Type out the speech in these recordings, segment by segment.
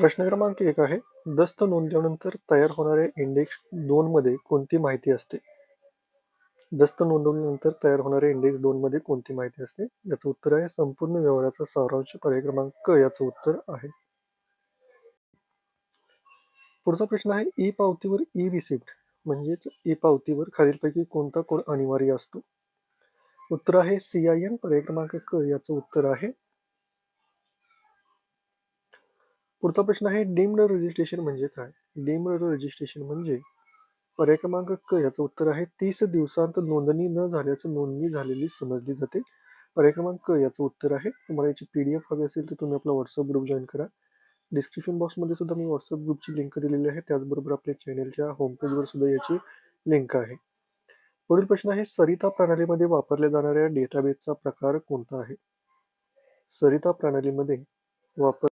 प्रश्न क्रमांक एक आहे. दस्त नोंदल्यानंतर तयार होणाऱ्या इंडेक्स दोन मध्ये कोणती माहिती असते? दस्त नोंदवल्यानंतर तयार होणाऱ्या इंडेक्स दोन मध्ये कोणती माहिती असते? याचं उत्तर आहे संपूर्ण व्यवहाराचा सारांश पर्याय क्रमांक याचं उत्तर आहे. पुढचा प्रश्न आहे ई पावतीवर ई रिसिप्ट म्हणजेच ई पावतीवर खालीलपैकी कोणता कोड अनिवार्य असतो? उत्तर आहे सी आय एन पर्याय क्रमांक क याचं उत्तर आहे. पुढचा प्रश्न आहे डीम्ड रजिस्ट्रेशन म्हणजे काय? डीम्ड रजिस्ट्रेशन म्हणजे पर्याय क्रमांक क याचं उत्तर आहे तीस दिवसांत नोंदणी न झाल्याचं नोंदणी झालेली समजली जाते. पर्याय क्रमांक क याचं उत्तर आहे तुम्हाला याची पी डी एफ हवी असेल तर तुम्ही आपला व्हॉट्सअप ग्रुप जॉईन करा. डिस्क्रिप्शन बॉक्समध्ये सुद्धा मी व्हॉट्सअप ग्रुपची लिंक दिलेली आहे त्याचबरोबर आपल्या चॅनेलच्या होमपेजवर सुद्धा याची लिंक आहे. पुढील प्रश्न आहे सरिता प्रणालीमध्ये वापरल्या जाणाऱ्या डेटाबेसचा प्रकार कोणता आहे? सरिता प्रणालीमध्ये वापर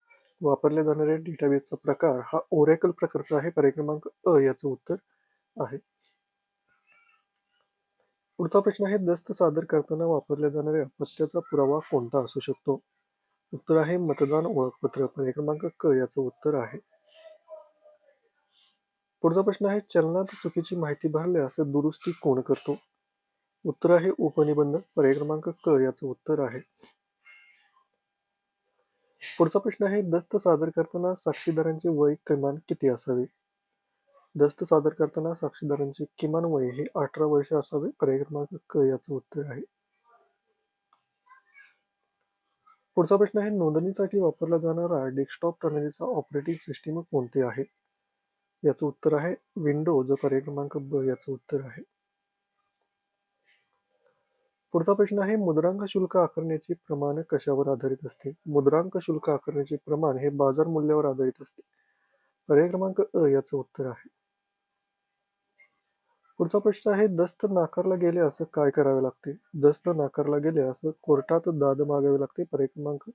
वापरल्या जाणाऱ्या डेटाबेसचा प्रकार हा ओरॅकल प्रकारचा आहे. पर्याय क्रमांक अ याचं उत्तर आहे. पुढचा प्रश्न आहे दस्त सादर करताना वापरल्या जाणाऱ्या पत्त्याचा पुरावा कोणता असू शकतो? उत्तर आहे मतदान ओळखपत्र. पर्याय क्रमांक क याचं उत्तर आहे. पुढचा प्रश्न आहे चलनात चुकीची माहिती भरल्यास दुरुस्ती कोण करतो? उत्तर आहे उपनिबंधक. पर्याय क्रमांक क याचं उत्तर आहे. पुढचा प्रश्न आहे दस्त सादर करताना साक्षीदारांचे वय किमान किती असावे? दस्त सादर करताना साक्षीदारांचे किमान वय हे अठरा वर्ष असावे पर्याय क्रमांक क याचं उत्तर आहे. पुढचा प्रश्न आहे नोंदणीसाठी वापरला जाणारा डेस्कटॉप प्रणालीचा ऑपरेटिंग सिस्टीम कोणते आहे? याचं उत्तर आहे विंडोज पर्याय क्रमांक ब याचं उत्तर आहे. पुढचा प्रश्न आहे मुद्रांक शुल्क आकारण्याचे प्रमाण कशावर आधारित असते? मुद्रांक शुल्क आकारण्याचे प्रमाण हे बाजार मूल्यावर आधारित असते. पर्याय क्रमांक अ याचं उत्तर आहे. पुढचा प्रश्न आहे दस्त नाकारला गेले असं काय करावे लागते? दस्त नाकारला गेले असं कोर्टात दाद मागावे लागते? पर्याय क्रमांक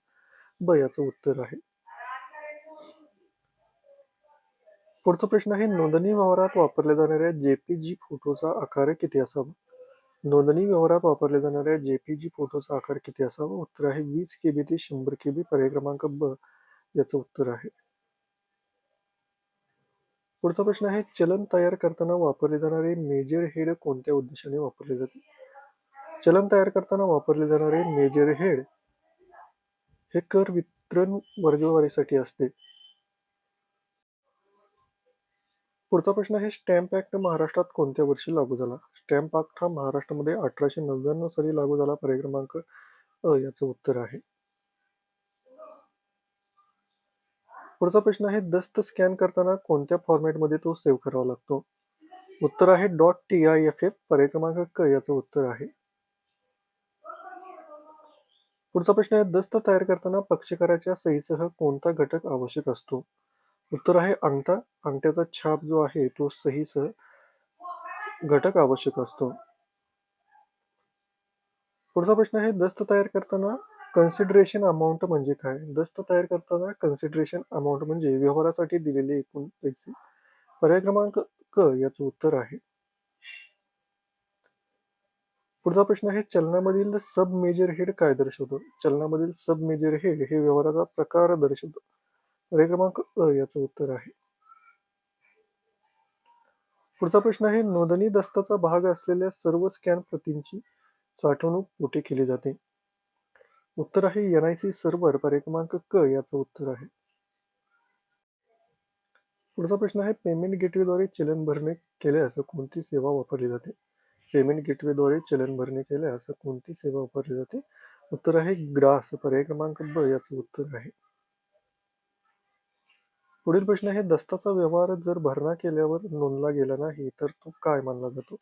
ब याचं उत्तर आहे. पुढचा प्रश्न आहे नोंदणी व्यवहारात वापरल्या जाणाऱ्या जेपीजी फोटोचा आकार किती असावा? नोंदणी व्यवहारात वापरल्या जाणाऱ्या जेपीजी फोटोचा आकार किती असावा? उत्तर आहे वीस केबी ते शंभर केबी पर्याय क्रमांक ब. याचं उत्तर आहे. पुढचा प्रश्न आहे चलन तयार करताना वापरले जाणारे मेजर हेड कोणत्या उद्देशाने वापरले जाते? चलन तयार करताना वापरले जाणारे मेजर हेड हे कर वितरण वर्गवारीसाठी असते. पुढचा प्रश्न आहे स्टॅम्प ऍक्ट महाराष्ट्रात कोणत्या वर्षी लागू झाला? स्टॅम्प ऍक्ट हा महाराष्ट्रामध्ये अठराशे नव्याण्णव साली लागू झाला पर्याय क्रमांक अ याचं उत्तर आहे. पुढचा प्रश्न आहे दस्त स्कॅन करताना कोणत्या फॉर्मॅटमध्ये तो सेव्ह करावा लागतो? उत्तर आहे dot T I F F पर्याय क्रमांक क याचं उत्तर आहे. पुढचा प्रश्न आहे दस्त तयार करताना पक्षकाराच्या सहीसह कोणता घटक आवश्यक असतो? उत्तर आहे अंगठा. अंगठ्याचा छाप जो आहे तो सहीसह घटक आवश्यक असतो. पुढचा प्रश्न आहे दस्त तयार करताना कन्सिडरेशन अमाऊंट म्हणजे काय? दस्त तयार करताना कन्सिडरेशन अमाऊंट म्हणजे व्यवहारासाठी दिलेले एकूण पैसे. पर्याय क्रमांक क याचं उत्तर आहे. पुढचा प्रश्न आहे चलनामधील सब मेजर हेड काय दर्शवतो? चलनामधील सब मेजर हेड हे व्यवहाराचा प्रकार दर्शवतो. पर्याय क्रमांक अ याचं उत्तर आहे. पुढचा प्रश्न आहे नोंदणी दस्ताचा भाग असलेल्या सर्व स्कॅन प्रतींची साठवणूक कुठे केली जाते? उत्तर आहे एन आय सर्व्हर पर्याय क्रमांक क याचं उत्तर आहे. पुढचा प्रश्न आहे पेमेंट गेटवेद्वारे चलन भरणे केल्यास कोणती सेवा वापरली जाते? पेमेंट गेटवेद्वारे चलन भरणे केल्यास कोणती सेवा वापरली जाते? उत्तर आहे ग्रास पर्याय क्रमांक ब याचं उत्तर आहे. पुढील प्रश्न आहे दस्ताचा व्यवहार जर भरणा केल्यावर नोंदला गेला नाही तर तो काय मानला जातो?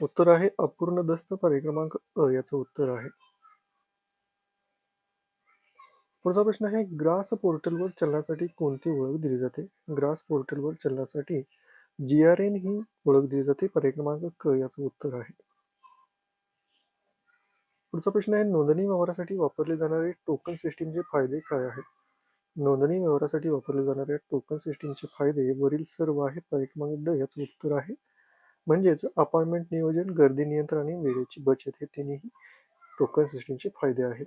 उत्तर आहे अपूर्ण दस्त पर्याय क्रमांक अ याचं उत्तर आहे. पुढचा प्रश्न आहे ग्रास पोर्टलवर चलनासाठी कोणती ओळख दिली जाते? ग्रास पोर्टलवर चलनासाठी जी आर एन ही ओळख दिली जाते पर्याय क्रमांक क याचं उत्तर आहे. पुढचा प्रश्न आहे नोंदणी व्यवहारासाठी वापरले जाणारे टोकन सिस्टीमचे फायदे काय आहेत? नोंदणी व्यवहारासाठी वापरल्या जाणाऱ्या टोकन सिस्टीमचे फायदे वरील सर्व आहेत का? क्रमांक ड याचं उत्तर आहे. म्हणजेच अपॉइंटमेंट नियोजन गर्दी नियंत्रण आणि वेळेची बचत हे तिन्ही टोकन सिस्टीमचे फायदे आहेत.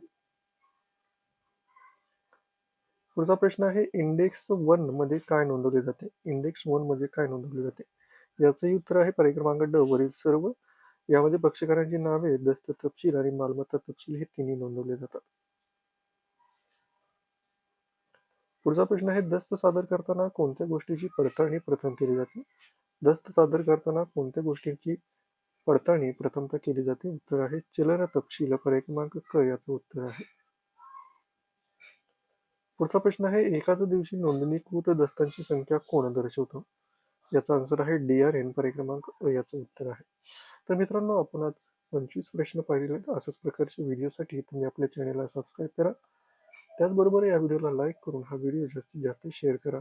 पुढचा प्रश्न आहे इंडेक्स वनमध्ये काय नोंदवले जाते? इंडेक्स वनमध्ये काय नोंदवले जाते? याचंही उत्तर आहे पर्याय क्रमांक ड वरील सर्व. यामध्ये पक्षकारांची नावे दस्त तपशील आणि मालमत्ता तपशील हे तिन्ही नोंदवले जातात. पुढचा प्रश्न आहे दस्त सादर करताना कोणत्या गोष्टीची पडताळणी प्रथम केली जाते? दस्त सादर करताना कोणत्या गोष्टींची पडताळणी प्रथमतः केली जाते? उत्तर आहे चलन तपशील पर्याय क्रमांक क याचं उत्तर आहे. पुढचा प्रश्न आहे एकाच दिवशी नोंदणीकृत दस्तांची संख्या कोण दर्शवतो? याचा आन्सर आहे डी आर एन पर्याय क्रमांक अ याचं उत्तर आहे. तर मित्रांनो आपण आज पंचवीस प्रश्न पाहिले अशाच प्रकारच्या व्हिडिओसाठी तुम्ही आपल्या चॅनलला सबस्क्राईब करा. त्याचबरोबर या व्हिडिओला लाईक करून हा व्हिडिओ जास्तीत जास्त शेअर करा.